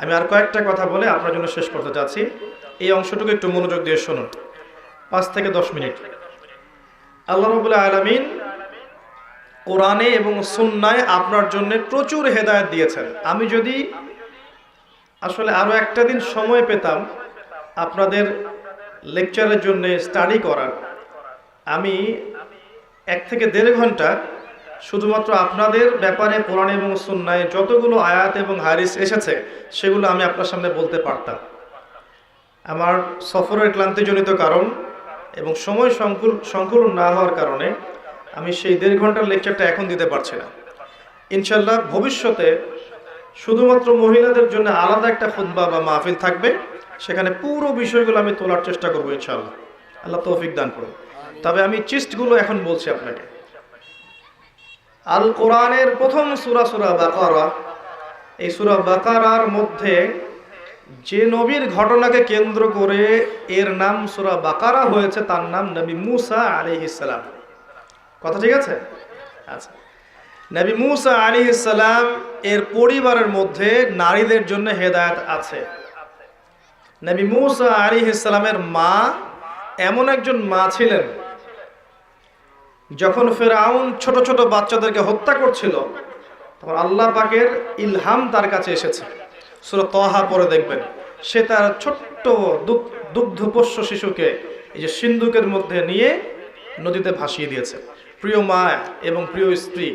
আমি আর কয়েকটা কথা বলে আপনার জন্য শেষ করতে চাচ্ছি। এই অংশটুকু একটু মনোযোগ দিয়ে শুনুন। পাঁচ থেকে দশ মিনিট। আল্লাহ রবুল্লাহ আলমিন কোরআনে এবং সুন্নায় আপনার জন্য প্রচুর হেদায়ত দিয়েছেন। আমি যদি আসলে আরও একটা দিন সময় পেতাম আপনাদের লেকচারের জন্য স্টাডি করার, আমি এক থেকে দেড় ঘণ্টা শুধুমাত্র আপনাদের ব্যাপারে কোরআন এবং সুন্নায় যতগুলো আয়াত এবং হারিস এসেছে, সেগুলো আমি আপনার সামনে বলতে পারতাম। আমার সফরের ক্লান্তিজনিত কারণ এবং সময় সংকুল সংকুলন না হওয়ার কারণে আমি সেই দেড় ঘণ্টার লেকচারটা এখন দিতে পারছি না। ইনশাল্লাহ ভবিষ্যতে শুধুমাত্র মহিলাদের জন্য আলাদা একটা খুদ্া বা মাহফিল থাকবে, সেখানে পুরো বিষয়গুলো আমি তোলার চেষ্টা করব ইনশাল্লাহ আল্লাহ তৌফিক দান করুন। তবে আমি চিস্টগুলো এখন বলছি আপনাকে। আল কোরআনের প্রথম সুরা সুরা বাকারা। এই সুরা বাকারার মধ্যে যে নবীর ঘটনাকে কেন্দ্র করে এর নাম সুরা বাকারা হয়েছে, তার নাম নবী মুসা আলি ইসালাম কথা ঠিক আছে? আচ্ছা। নবী মুসা আলী ইসালাম এর পরিবারের মধ্যে নারীদের জন্য হেদায়ত আছে। নবী মুসা আলী ইসলামের মা এমন একজন মা ছিলেন যখন ফেরাউন ছোট ছোট বাচ্চাদেরকে হত্যা করছিল, তখন আল্লাহ পাকের ইলহাম তার কাছে এসেছে। সুর তহা পরে দেখবেন। সে তার ছোট্ট দুগ্ধপোষ্য শিশুকে এই যে সিন্ধুকের মধ্যে নিয়ে নদীতে ভাসিয়ে দিয়েছে। প্রিয় মা এবং প্রিয় স্ত্রী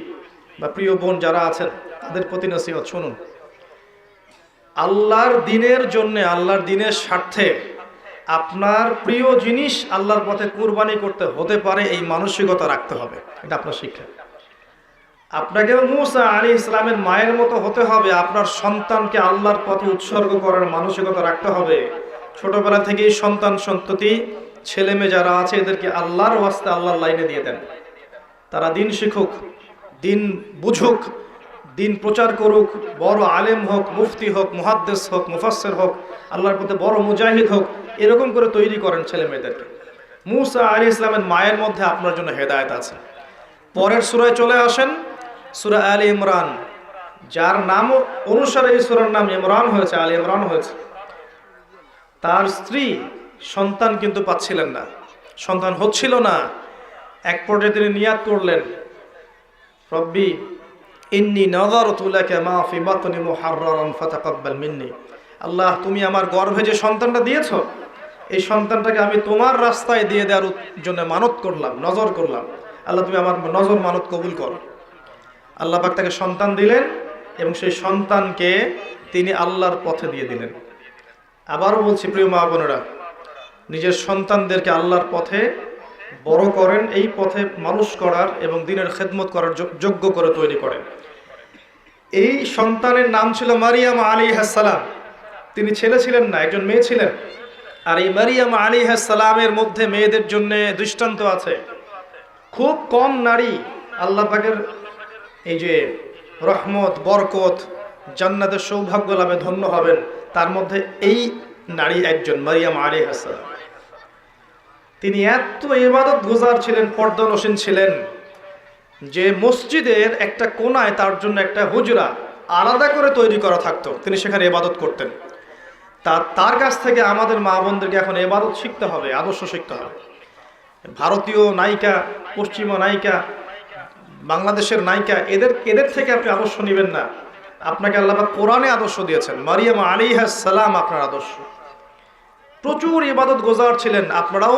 বা প্রিয় বোন যারা আছেন, তাদের প্রতি নসিহত শুনুন। আল্লাহর দিনের জন্য, আল্লাহর দিনের স্বার্থে আপনার প্রিয় জিনিস আল্লাহর পথে কুরবানি করতে হতে পারে, এই মানসিকতা রাখতে হবে। এটা আপনার শিক্ষা। আপনাকে মুসা আলী ইসলামের মায়ের মতো হতে হবে, আপনার সন্তানকে আল্লাহর পথে উৎসর্গ করার মানসিকতা রাখতে হবে। ছোটবেলা থেকেই সন্তান সন্ততি ছেলে মেয়ে যারা আছে, এদেরকে আল্লাহর ওয়াস্তে আল্লাহর লাইনে দিয়ে দেন। তারা দিন শিখুক, দিন বুঝুক, দিন প্রচার করুক, বড় আলেম হোক, মুফতি হোক, মুহাদ্দেস হোক মুফাসের হোক, আল্লাহর পথে বড় মুজাহিদ হোক এরকম করে তৈরি করেন ছেলে মেয়েদেরকে মুসা আলী ইসলামের মায়ের মধ্যে আপনার জন্য হেদায়ত আছে। পরের সুরায় চলে আসেন, সুরা আলী ইমরান। যার নাম অনুসারে এই সুরার নাম ইমরান হয়েছে, আলী ইমরান হয়েছে। তার স্ত্রী সন্তান কিন্তু পাচ্ছিলেন না। সন্তান হচ্ছিল না। এক পর্যায়ে তিনি নিয়াত করলেন, রব্বি, ইন্নি নগর তুলাকে মাফি বাতনি মুহাররান ফাতাকাব্বাল মিন্নি। আল্লাহ, তুমি আমার গর্ভে যে সন্তানটা দিয়েছ এই সন্তানটাকে আমি তোমার রাস্তায় দিয়ে দেওয়ার জন্য মানত করলাম, নজর করলাম। আল্লাহ, তুমি আমার নজর মানত কবুল করো। আল্লাহ পাক তাকে সন্তান দিলেন এবং সেই সন্তানকে তিনি আল্লাহর পথে দিয়ে দিলেন। আবারও বলছি, প্রিয় মা বোনেরা, নিজের সন্তানদেরকে আল্লাহর পথে বড় করেন, এই পথে মানুষ করার এবং দিনের খেদমত করার যোগ্য করে তৈরি করেন। এই সন্তানের নাম ছিল মারিয়াম আলী হাসালাম তিনি ছেলে ছিলেন না, একজন মেয়ে ছিলেন। আর এই মারিয়াম আলী হাসালামের মধ্যে মেয়েদের জন্য দৃষ্টান্ত আছে। খুব কম নারী আল্লাহ পাকের এই যে রহমত, বরকত, জান্নাতের সৌভাগ্য লাভে ধন্য হবেন, তার মধ্যে এই নারী একজন, মারিয়াম আলী হাসালাম তিনি এত ইবাদত গুজার ছিলেন, পর্দনসীন ছিলেন, যে মসজিদের একটা কোনায় তার জন্য একটা হুজরা আলাদা করে তৈরি করা থাকতো। তিনি সেখানে ইবাদত করতেন। তার তার কাছ থেকে আমাদের মা বোনদেরকে এখন এবাদত শিখতে হবে, আদর্শ শিখতে হবে। ভারতীয় নায়িকা, পশ্চিমা নায়িকা, বাংলাদেশের নায়িকা, এদের এদের থেকে আপনি আদর্শ নেবেন না। আপনাকে আল্লাহ কোরআনে আদর্শ দিয়েছেন, মারিয়াম আলী সালাম আপনার আদর্শ। প্রচুর ইবাদত গোজার ছিলেন, আপনারাও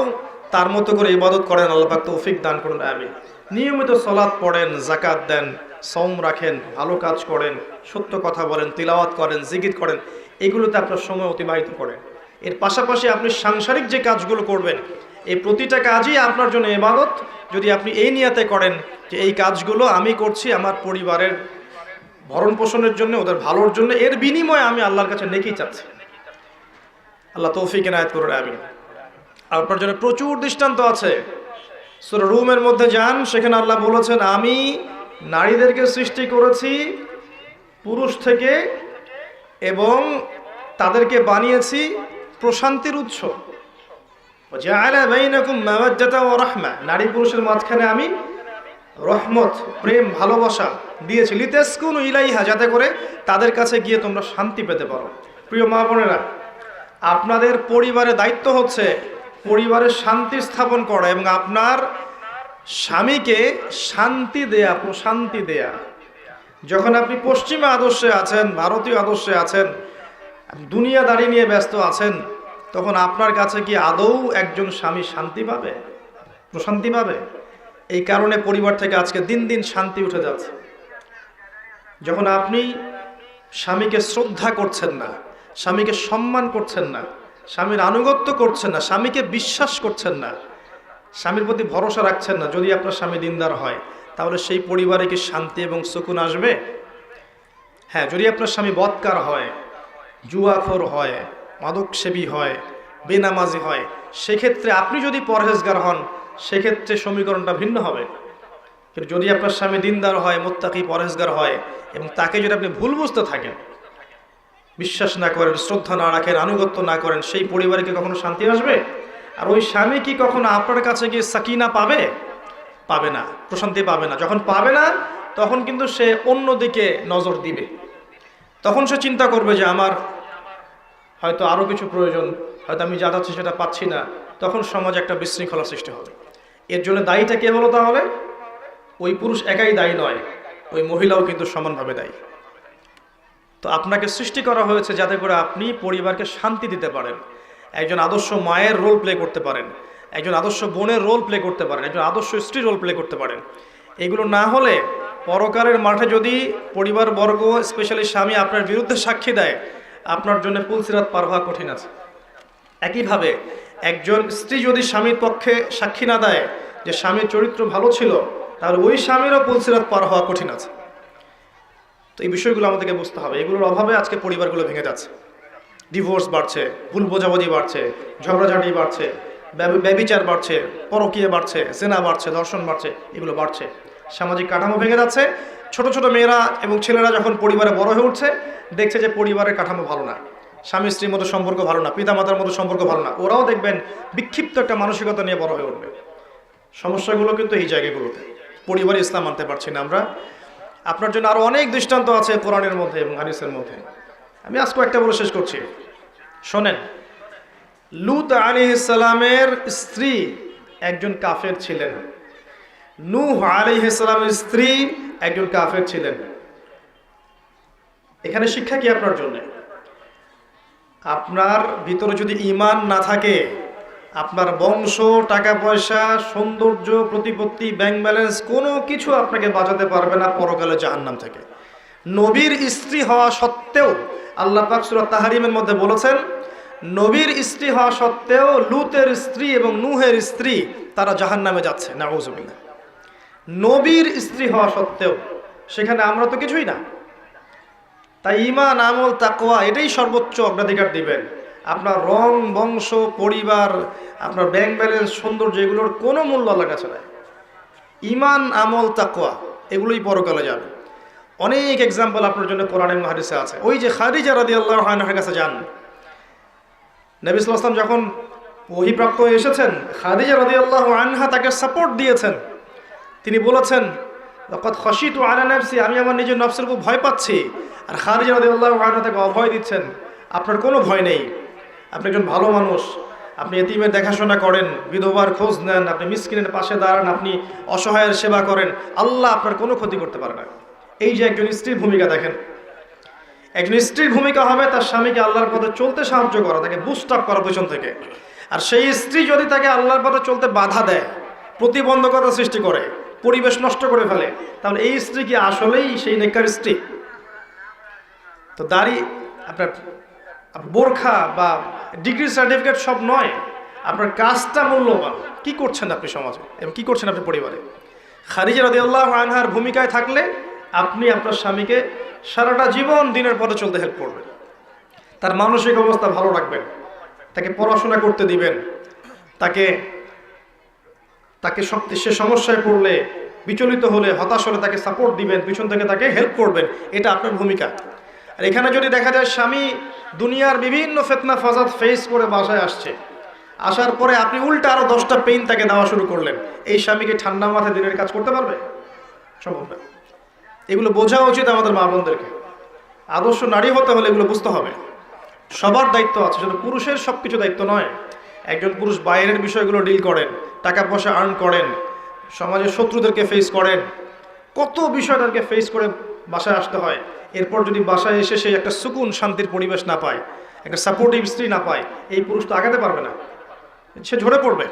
তার মতো করে ইবাদত করেন, আল্লাহ তৌফিক দান করুন আমি নিয়মিত সলাদ পড়েন জাকাত দেন সম রাখেন, ভালো কাজ করেন, সত্য কথা বলেন, তিলাওয়াত করেন জিগিত করেন। এগুলোতে আপনার সময় অতিবাহিত করেন এর পাশাপাশি আপনি সাংসারিক যে কাজগুলো করবেন, এই প্রতিটা কাজই আপনার জন্য এবাদত যদি আপনি এই নিয়াতে করেন যে এই কাজগুলো আমি করছি আমার পরিবারের ভরণ পোষণের জন্য, ওদের ভালোর জন্য, এর বিনিময়ে আমি আল্লাহর কাছে নেকেই চাচ্ছি। আল্লাহ তৌফিক এনায়ত করুন আমি আপনার জন্য প্রচুর দৃষ্টান্ত আছে। সুর রুমের মধ্যে যান, সেখানে আল্লাহ বলেছেন, আমি নারীদেরকে সৃষ্টি করেছি পুরুষ থেকে এবং তাদেরকে বানিয়েছি প্রশান্তির উৎস। নারী পুরুষের মাঝখানে আমি রহমত, প্রেম, ভালোবাসা দিয়েছি। লিতেসকুন ইলাইহা, যাতে করে তাদের কাছে গিয়ে তোমরা শান্তি পেতে পারো। প্রিয় মা বোনেরা, আপনাদের পরিবারের দায়িত্ব হচ্ছে পরিবারের শান্তি স্থাপন করা এবং আপনার স্বামীকে শান্তি দেয়া, প্রশান্তি দেয়া। যখন আপনি পশ্চিমা আদর্শে আছেন, ভারতীয় আদর্শে আছেন দুনিয়াদারি নিয়ে ব্যস্ত আছেন, তখন আপনার কাছে কি আদৌ একজন স্বামী শান্তি পাবে? প্রশান্তি পাবে? এই কারণে পরিবার থেকে আজকে দিন দিন শান্তি উঠে যাচ্ছে। যখন আপনি স্বামীকে শ্রদ্ধা করছেন না, স্বামীকে সম্মান করছেন না, স্বামীর আনুগত্য করছেন না, স্বামীকে বিশ্বাস করছেন না, স্বামীর প্রতি ভরসা রাখছেন না, যদি আপনার স্বামী দিনদার হয়, তাহলে সেই পরিবারে কি শান্তি এবং সুকুন আসবে? হ্যাঁ যদি আপনার স্বামী বৎকার হয় জুয়াখোর হয়, মাদকসেবী হয়, বেনামাজি হয়। সেক্ষেত্রে আপনি যদি পরহেজগার হন, সেক্ষেত্রে সমীকরণটা ভিন্ন হবে। কিন্তু যদি আপনার স্বামী দিনদার হয়, মোত্তাকি পরহেজগার হয় এবং তাকে যদি আপনি ভুল বুঝতে থাকেন, বিশ্বাস না করেন, শ্রদ্ধা না রাখেন, আনুগত্য না করেন, সেই পরিবারে কি কখনো শান্তি আসবে? আর ওই স্বামী কি কখনো আপনার কাছে গিয়ে সাকিনা পাবে? পাবে না, প্রশান্তি পাবে না। যখন পাবে না, তখন কিন্তু সে অন্যদিকে নজর দিবে। তখন সে চিন্তা করবে যে আমার হয়তো আরও কিছু প্রয়োজন, হয়তো আমি যা যাচ্ছি সেটা পাচ্ছি না। তখন সমাজে একটা বিশৃঙ্খলা সৃষ্টি হবে। এর জন্য দায়ীটা কে হলো তাহলে? ওই পুরুষ একাই দায়ী নয়, ওই মহিলাও কিন্তু সমানভাবে দায়ী। তো আপনাকে সৃষ্টি করা হয়েছে যাতে করে আপনি পরিবারকে শান্তি দিতে পারেন। একজন আদর্শ মায়ের রোল প্লে করতে পারেন, একজন আদর্শ বোনের রোল প্লে করতে পারেন, একজন আদর্শ স্ত্রী রোল প্লে করতে পারেন। এগুলো না হলে পরকারের মাঠে যদি পরিবার বর্গ স্পেশালি স্বামী, আপনার বিরুদ্ধে সাক্ষী দেয়, আপনার জন্য পুলসিরাত পার হওয়া কঠিন আছে। একইভাবে একজন স্ত্রী যদি স্বামীর পক্ষে সাক্ষী না দেয় যে স্বামীর চরিত্র ভালো ছিল, তাহলে ওই স্বামীরও পুলসিরাত পার হওয়া কঠিন আছে। তো এই বিষয়গুলো আমাদেরকে বুঝতে হবে। এগুলোর অভাবে আজকে পরিবারগুলো ভেঙে যাচ্ছে। ডিভোর্স বাড়ছে, ভুল বোঝাবুঝি বাড়ছে, ঝগড়াঝাটি বাড়ছে, ব্যব- ব্যবিচার বাড়ছে, পরকীয় বাড়ছে, সেনা বাড়ছে দর্শন বাড়ছে, এগুলো বাড়ছে। সামাজিক কাঠামো ভেঙে যাচ্ছে। ছোট ছোট মেয়েরা এবং ছেলেরা যখন পরিবারে বড় হয়ে উঠছে, দেখছে যে পরিবারের কাঠামো ভালো না। স্বামী স্ত্রীর মতো সম্পর্ক ভালো না, পিতামাতার মতো সম্পর্ক ভালো না। ওরাও দেখবেন বিক্ষিপ্ত একটা মানসিকতা নিয়ে বড় হয়ে উঠবে। সমস্যাগুলো কিন্তু এই জায়গাগুলোতে। পরিবারে ইসলাম আনতে পারছি না আমরা। আপনার জন্য আরও অনেক দৃষ্টান্ত আছে কোরআনের মধ্যে এবং হাদিসের মধ্যে। আমি আজ কয়েকটা বলে শেষ করছি। শোনেন, লুত আলী ইসলামের স্ত্রী একজন কাফের ছিলেন। নূহ আলী ইসলামের স্ত্রী একজন কাফের ছিলেন। এখানে শিক্ষা কি আপনার জন্য? আপনার ভিতরে যদি ইমান না থাকে, আপনার বংশ টাকা পয়সা সৌন্দর্য, প্রতিপত্তি, ব্যাংক ব্যালেন্স, কোনো কিছু আপনাকে বাঁচাতে পারবে না পরকালে জাহান্নাম থেকে। নবীর স্ত্রী হওয়া সত্ত্বেও আল্লাহ পাক সূরা তাহারিমের মধ্যে বলেছেন, নবীর স্ত্রী হওয়া সত্ত্বেও লুতের স্ত্রী এবং নুহের স্ত্রী তারা জাহান্নামে যাচ্ছে। না নবীর স্ত্রী হওয়া সত্ত্বেও, সেখানে আমরা তো কিছুই না। তাই ইমান আমল তাকোয়া এটাই সর্বোচ্চ অগ্রাধিকার দিবেন। আপনার রং, বংশ, পরিবার, আপনার ব্যাংক ব্যালেন্স সৌন্দর্য, এগুলোর কোনো মূল্য আল্লাহর কাছে নাই। ইমান আমল তাকোয়া এগুলোই পরকালে যাবে। অনেক এক্সাম্পল আপনার জন্য কোরআনের মহাদিসে আছে। ওই যে খাদিজা রাদি আল্লাহ আনহার কাছে যান। নবী সাল্লাম যখন ওহিপ্রাপ্ত এসেছেন, খাদিজা রাদি আল্লাহ আনহা তাকে সাপোর্ট দিয়েছেন। তিনি বলেছেন আমি আমার নিজের নফসের খুব ভয় পাচ্ছি। আর খাদিজা রাদি আল্লাহ আনহা তাকে অভয় দিচ্ছেন, আপনার কোনো ভয় নেই। আপনি একজন ভালো মানুষ। আপনি এতিমের দেখাশোনা করেন, বিধবার খোঁজ নেন, আপনি মিসকিনের পাশে দাঁড়ান, আপনি অসহায়ের সেবা করেন। আল্লাহ আপনার কোনো ক্ষতি করতে পারে না। এই যে একজন স্ত্রীর ভূমিকা দেখেন। একজন স্ত্রীর ভূমিকা হবে তার স্বামীকে আল্লাহর পথে চলতে সাহায্য করা, তাকে বুস্ট আপ করা পেছন থেকে। আর সেই স্ত্রী যদি তাকে আল্লাহর পথে চলতে বাধা দেয়, প্রতিবন্ধকতা সৃষ্টি করে পরিবেশ নষ্ট করে ফেলে। তাহলে এই স্ত্রী কি আসলেই সেই নেকার স্ত্রী? তো দাড়ি আপনার বোরখা বা ডিগ্রি সার্টিফিকেট সব নয়। আপনার কাজটা মূল্যবান। কি করছেন আপনি সমাজে? এবং কি করছেন আপনি পরিবারে? খারিজা রাদিয়াল্লাহু আনহার ভূমিকায় থাকলে আপনি আপনার স্বামীকে সারাটা জীবন দিনের পথে চলতে হেল্প করবেন। তার মানসিক অবস্থা ভালো রাখবেন। তাকে পড়াশোনা করতে দিবেন। তাকে তাকে সে সমস্যায় পড়লে, বিচলিত হলে, হতাশ হলে তাকে সাপোর্ট দিবেন, পিছন থেকে তাকে হেল্প করবেন, এটা আপনার ভূমিকা। আর এখানে যদি দেখা যায়, স্বামী দুনিয়ার বিভিন্ন ফেতনা ফাজাদ ফেস করে বাসায় আসছে। আসার পরে আপনি উল্টা আরও দশটা পেইন তাকে দেওয়া শুরু করলেন। এই স্বামীকে ঠান্ডা মাথায় দিনের কাজ করতে পারবে? সম্ভব না। এগুলো বোঝা উচিত আমাদের মা বোনদেরকে। আদর্শ নারী হতে হলে এগুলো বুঝতে হবে। সবার দায়িত্ব আছে, শুধু পুরুষের সব কিছু দায়িত্ব নয়, একজন পুরুষ বাইরের বিষয়গুলো ডিল করেন টাকা পয়সা আর্ন করেন, সমাজের শত্রুদেরকে ফেস করেন, কত বিষয় তাদেরকে ফেস করে বাসায় আসতে হয়। এরপর যদি বাসায় এসে সে একটা সুকুন শান্তির পরিবেশ না পায়, একটা সাপোর্টিভ স্ত্রী না পায়, এই পুরুষ তো আগাতে পারবে না। সে ঝরে পড়বে।